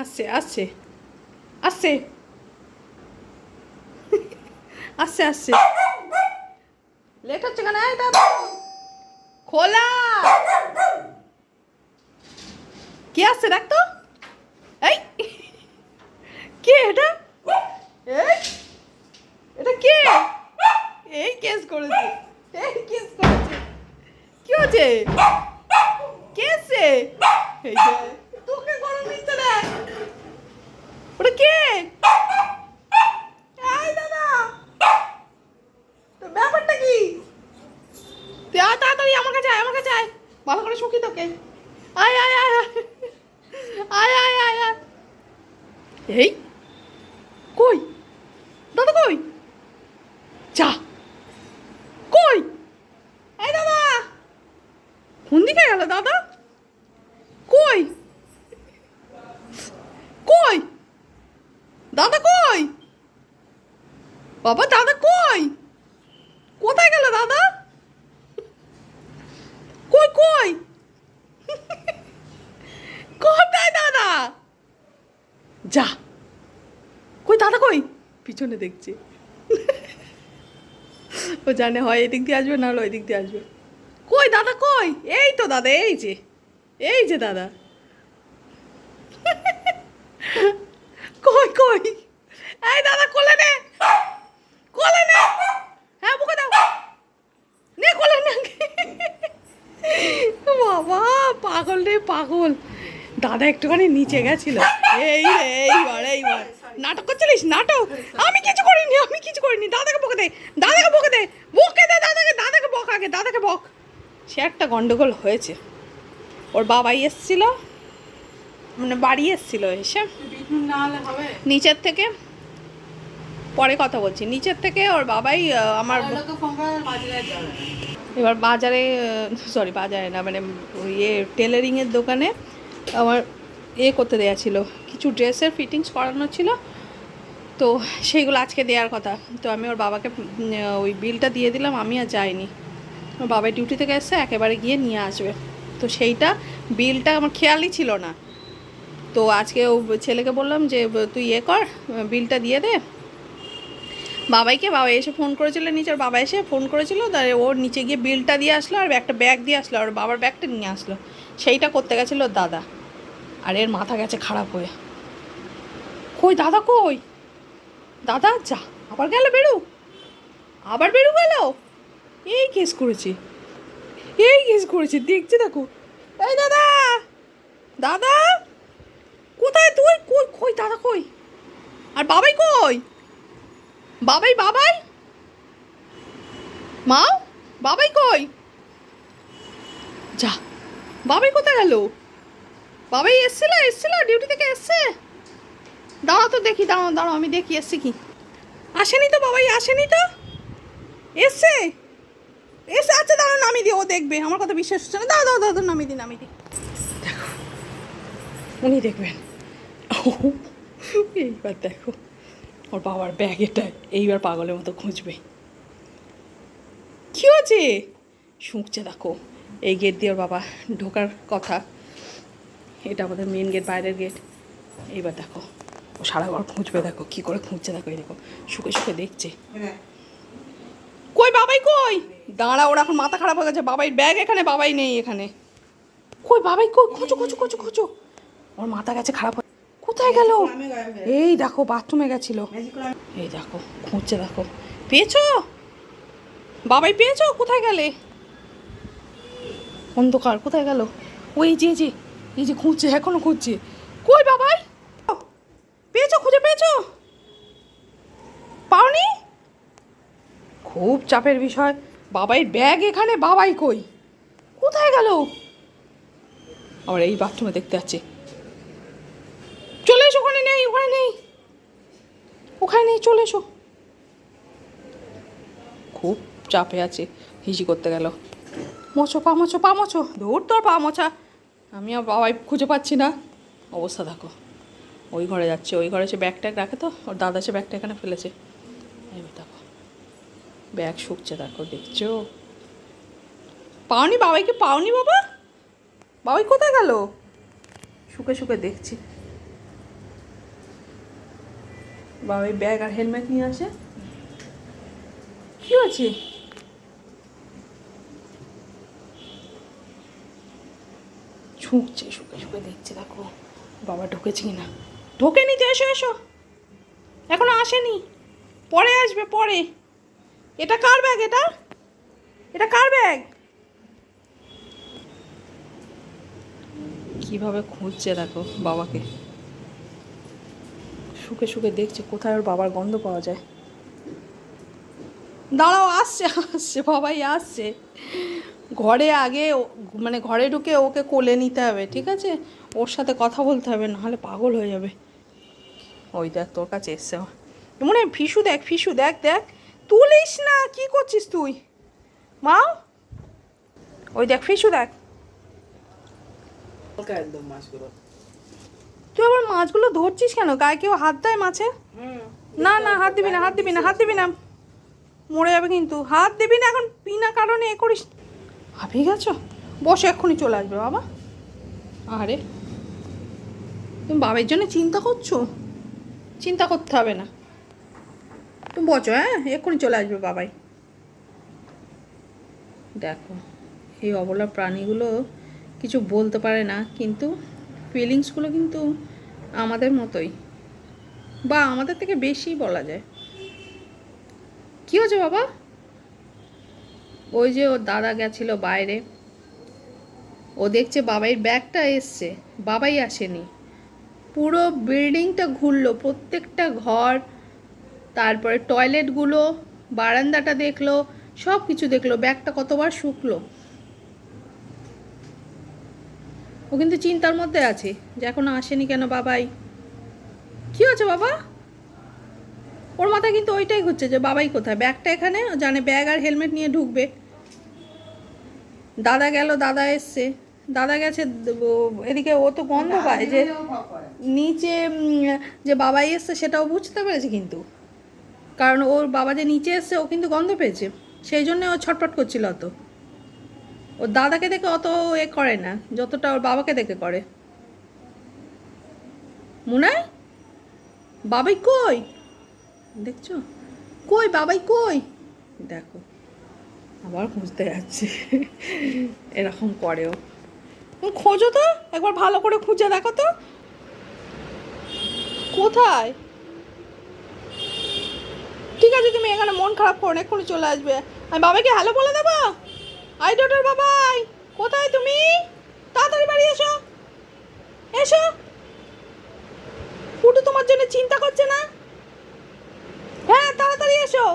আসছে আসছে আসছে আসছে আসছে লেট হচ্ছে কেন? দাদা খোলা! কে আসছে দেখ এই! কে এটা? এই! এটা কে? এই কেস করেছে। এই কেস করেছে। কি হচ্ছে কেসে এই ভালো করে শুকি তোকে। আয় আয় আয় আয়। আয় আয় আয় এই, কই? দাদা কই? যা। কই? এই দাদা। কোন দিকে গেল দাদা? কই? কই? দাদা কই? বাবা, দাদা যা। কই, দাদা কই? পিছনে দেখছে। ও জানে, হয় এদিক দিয়ে আসবে, না হলে ওই দিক দিয়ে আসবে। কই, দাদা কই? এই তো, দাদা, এই যে। এই যে, দাদা। কই কই? এই দাদা, কোলে নে। কোলে নে। হ্যাঁ বুকে দাও। নে, কোলে নে। বাবা, পাগল রে, পাগল। দাদা একটুখানি নিচে গেছিল। এই এইবার এইবার নাটক করছিলিস? নাটক? আমি কিছু করিনি, আমি কিছু করিনি। দাদাকে বকে দে, দাদাকে বকে দে বকে দে দাদাকে দাদাকে বক আগে, দাদাকে বক। সে একটা গন্ডগোল হয়েছে। ওর বাবাই এসছিল মানে বাড়ি এসছিল এসে। নিচের থেকে, পরে কথা বলছি। নিচের থেকে ওর বাবাই আমার এবার বাজারে সরি বাজারে না মানে ইয়ে টেলারিংয়ের দোকানে আমার এ করতে দেওয়া ছিল। কিছু ড্রেসের ফিটিংস করানো ছিল। তো সেইগুলো আজকে দেওয়ার কথা। তো আমি ওর বাবাকে ওই বিলটা দিয়ে দিলাম, আমি আর যাইনি। ওর বাবাই ডিউটি থেকে এসে একেবারে গিয়ে নিয়ে আসবে। তো সেইটা বিলটা আমার খেয়ালই ছিল না। তো আজকে ও ছেলেকে বললাম যে, তুই ইয়ে কর বিলটা দিয়ে দে। বাবাইকে বাবা এসে ফোন করেছিল নিচে ওর বাবা এসে ফোন করেছিল তাই ওর নিচে গিয়ে বিলটা দিয়ে আসলো আর একটা ব্যাগ দিয়ে আসলো, আর বাবার ব্যাগটা নিয়ে আসলো। সেইটা করতে গেছিল দাদা। আর এর মাথা গেছে খারাপ হয়ে। কই, দাদা কই? দাদা, যা, আবার গেল বেরু আবার বেরু গেল? এই কেস করেছে। এই কেস করেছে, দেখছি দেখো। এই দাদা দাদা, কোথায় তুই? কই কই, দাদা কই? আর বাবাই কই? বাবাই বাবাই? মা, বাবাই কই? যা, বাবাই কোথায় গেল? বাবাই এসছিল এসছিল, ডিউটি থেকে এসছে? দাঁড়াও তো দেখি, দাঁড়াও দাঁড়াও, আমি দেখি, এসছে কি? আসেনি তো বাবাই, আসেনি তো? এসছে? এসে আচ্ছা দাঁড়াও, নামিয়ে দিই, ও দেখবে, আমার কথা বিশ্বাস হচ্ছে না। দাও দাও দাও নামিয়ে দিই নামিয়ে দিই। দেখো, উনি দেখবেন। এইবার দেখো, ওর বাবার ব্যাগ এটা এইবার পাগলের মতো খুঁজবে। কি হয়েছে? শুঁকছে, দেখো, এই গেট দিয়ে ওর বাবা ঢোকার কথা। এটা আমাদের মেন গেট বাইরের গেট এইবার দেখো ও সারা ঘর খুঁজবে দেখো কি করে খুঁজছে দেখো দেখো শুকে শুকে দেখছে। কই বাবাই কই? দাঁড়া ওর এখন মাথা খারাপ হয়ে গেছে বাবাই ব্যাগ এখানে বাবাই নেই এখানে। কই বাবাই কই? খোঁজো খোঁজো খোঁজো খোঁজো। ওর মাথা গেছে খারাপ হয়ে কোথায় গেল? এই দেখো বাথরুমে গেছিল। এই দেখো খুঁজছে দেখো। পেয়েছ? বাবাই পেয়েছ? কোথায় গেলে? অন্ধকার কোথায় গেল? ওই যে যে এই যে খুঁজছে এখনও খুঁজছে। কই বাবাই? পেয়েছ, খুঁজে পেয়েছ? পাওনি? খুব চাপের বিষয়। বাবাই ব্যাগ এখানে, বাবাই কই? কোথায় গেল? আবার এই বাথরুমে দেখতে যাচ্ছে চলে এসো, ওখানে নেই ওখানে নেই। ওখানে নেই, চলে এসো। খুব চাপে আছে হিসি করতে গেল। মোছো পা মোছো পা মোছো দৌড় তোর, পা মোছা। আমি আর বাবাই খুঁজে পাচ্ছি না। অবস্থা দেখো। ওই ঘরে যাচ্ছে, ওই ঘরে সে ব্যাগ ট্যাগ রাখে তো, ওর দাদা সে ব্যাগটা এখানে ফেলেছে। দেখো, ব্যাগ শুকছে, দেখো, দেখছ? পাওনি বাবাইকে পাওনি বাবা? বাবাই কোথায় গেল? শুকে শুকে দেখছি। বাবাই ব্যাগ আর হেলমেট নিয়ে আসে। কি আছে ছুঁকছে শুকে শুকে দেখছে, দেখো, বাবা ঢুকেছে কিনা? ঢোকেনি তো এসো এসো। এখনও আসেনি। পরে আসবে, পরে। এটা কার ব্যাগ এটা? এটা কার ব্যাগ কীভাবে খুঁজছে দেখো বাবাকে। শুকে শুকে দেখছে কোথায় ওর বাবার গন্ধ পাওয়া যায়। দাঁড়াও, আসছে আসছে, বাবাই আসছে। ঘরে আগে মানে ঘরে ঢুকে ওকে কোলে নিতে হবে, ঠিক আছে? ওর সাথে কথা বলতে হবে, নাহলে পাগল হয়ে যাবে। ওই দেখ তোর কাছে এসছে। মনে ফিসু দেখ ফিসু দেখ দেখ। তুলিস না কি করছিস তুই? মা? ওই দেখ ফিসু দেখ। একদম মাছগুলো। তুই আবার মাছগুলো ধরছিস কেন? গায়ে কেউ হাত দেয় মাছে? না না হাত দিবি না হাত দিবি না হাত দিবি না। মরে যাবে কিন্তু। হাত দিবি না এখন বিনা কারণে এ করিস। হাঁপিয়ে গেছো বসে এক্ষুনি চলে আসবে বাবা। আরে তুমি বাবার জন্য চিন্তা করছ? চিন্তা করতে হবে না। তুমি বসো হ্যাঁ? এক্ষুনি চলে আসবে বাবাই। দেখো, এই অবলা প্রাণীগুলো কিছু বলতে পারে না, কিন্তু ফিলিংসগুলো কিন্তু আমাদের মতোই। বা আমাদের থেকে বেশি বলা যায়। কি হয়েছে বাবা? ওই যে ওর দাদা গেছিল বাইরে। ও দেখছে বাবাইয়ের ব্যাগটা এসছে। বাবাই আসেনি। পুরো বিল্ডিংটা ঘুরলো, প্রত্যেকটা ঘর, তারপরে টয়লেটগুলো বারান্দাটা দেখল সব কিছু দেখল, ব্যাগটা কতবার শুকলো। ও কিন্তু চিন্তার মধ্যে আছে, যে এখনও আসেনি কেন বাবাই? কি হয়েছে বাবা? ওর মাথায় কিন্তু ওইটাই হচ্ছে যে বাবাই কোথায়? ব্যাগটা এখানে জানে ব্যাগ আর হেলমেট নিয়ে ঢুকবে। দাদা গেল, দাদা এসছে। দাদা গেছে এদিকে ও তো গন্ধ পায় যে নিচে যে বাবাই এসছে সেটাও বুঝতে পেরেছে কিন্তু। কারণ ওর বাবা যে নিচে এসছে, ও কিন্তু গন্ধ পেয়েছে। সেই জন্য ও ছটফট করছিল অত। ওর দাদাকে দেখে অত এ করে না, যতটা ওর বাবাকে দেখে করে। মুনাই, বাবাই কই? দেখছ? কই বাবাই কই? দেখো, আবার খুঁজতে যাচ্ছে। এরকম করেও খোঁজো তো, একবার ভালো করে খুঁজে দেখো তো। কোথায়? ঠিক আছে তুমি এখানে মন খারাপ করো না, এক্ষুনি চলে আসবে। আমি বাবাকে হ্যালো বলে দেবো? আই ডটার বাবাই। কোথায় তুমি? তাড়াতাড়ি বাড়ি এসো। এসো। পুটু তোমার জন্য চিন্তা করছে না? হ্যাঁ তাড়াতাড়ি এসো।